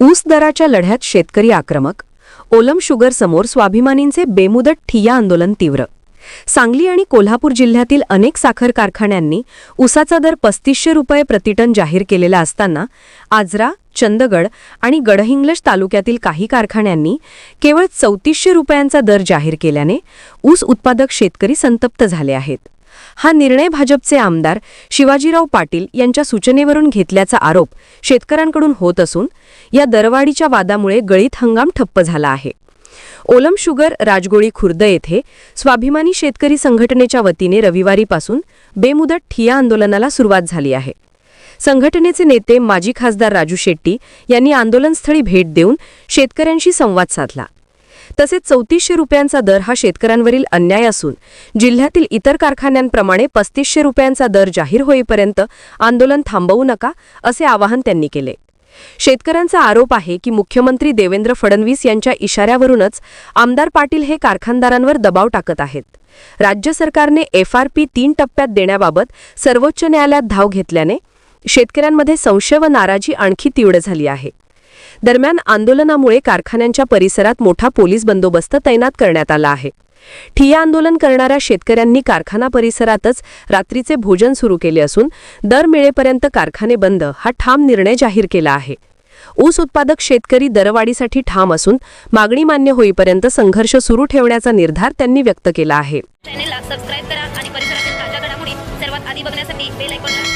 ऊस दराच्या लढ्यात शेतकरी आक्रमक ओलम शुगर समोर स्वाभिमानींचे बेमुदत ठिया आंदोलन तीव्र. सांगली आणि कोल्हापूर जिल्ह्यातील अनेक साखर कारखान्यांनी ऊसाचा दर पस्तीसशे रुपये प्रतिटन जाहीर केलेला असताना आजरा चंदगड आणि गडहिंग्लज तालुक्यातील काही कारखान्यांनी केवळ चौतीसशे रुपयांचा दर जाहीर केल्याने ऊस उत्पादक शेतकरी संतप्त झाले आहेत. हा निर्णय भाजपचे आमदार शिवाजीराव पाटील यांच्या सूचनेवरून घेतल्याचा आरोप शेतकऱ्यांकडून होत असून या दरवाढीच्या वादामुळे गळीत हंगाम ठप्प झाला आहे. ओलम शुगर राजगोळी खुर्द येथे स्वाभिमानी शेतकरी संघटनेच्या वतीने रविवारीपासून बेमुदत ठिया आंदोलनाला सुरुवात झाली आहे. संघटनेचे नेते माजी खासदार राजू शेट्टी यांनी आंदोलनस्थळी भेट देऊन शेतकऱ्यांशी संवाद साधला. तसेच चौतीसशे रुपयांचा दर हा शेतकऱ्यांवरील अन्याय असून जिल्ह्यातील इतर कारखान्यांप्रमाणे पस्तीसशे रुपयांचा दर जाहीर होईपर्यंत आंदोलन थांबवू नका असे आवाहन त्यांनी केले. शेतकऱ्यांचा आरोप आहे की मुख्यमंत्री देवेंद्र फडणवीस यांच्या इशाऱ्यावरूनच आमदार पाटील हे कारखानदारांवर दबाव टाकत आहेत. राज्य सरकारने एफआरपी तीन टप्प्यात देण्याबाबत सर्वोच्च न्यायालयात धाव घेतल्याने शेतकऱ्यांमध्ये संशय व नाराजी आणखी तीव्र झाली आहे. दरम्यान आंदोलनामुळे कारखान्यांच्या परिसरात मोठा पोलीस बंदोबस्त तैनात करण्यात आला आहे. ठिया आंदोलन करणाऱ्या शेतकऱ्यांनी कारखाना परिसरातच रात्रीचे भोजन सुरू केले असून दर मिळेपर्यंत कारखाने बंद हा ठाम निर्णय जाहीर केला आहे. ऊस उत्पादक शेतकरी दरवाढीसाठी ठाम असून मागणी मान्य होईपर्यंत संघर्ष सुरू ठेवण्याचा निर्धार त्यांनी व्यक्त केला आहे. चॅनेलला सबस्क्राईब करा आणि परिसरातील ताज्या घडामोडी सर्वात आधी बघण्यासाठी बेल आयकॉनला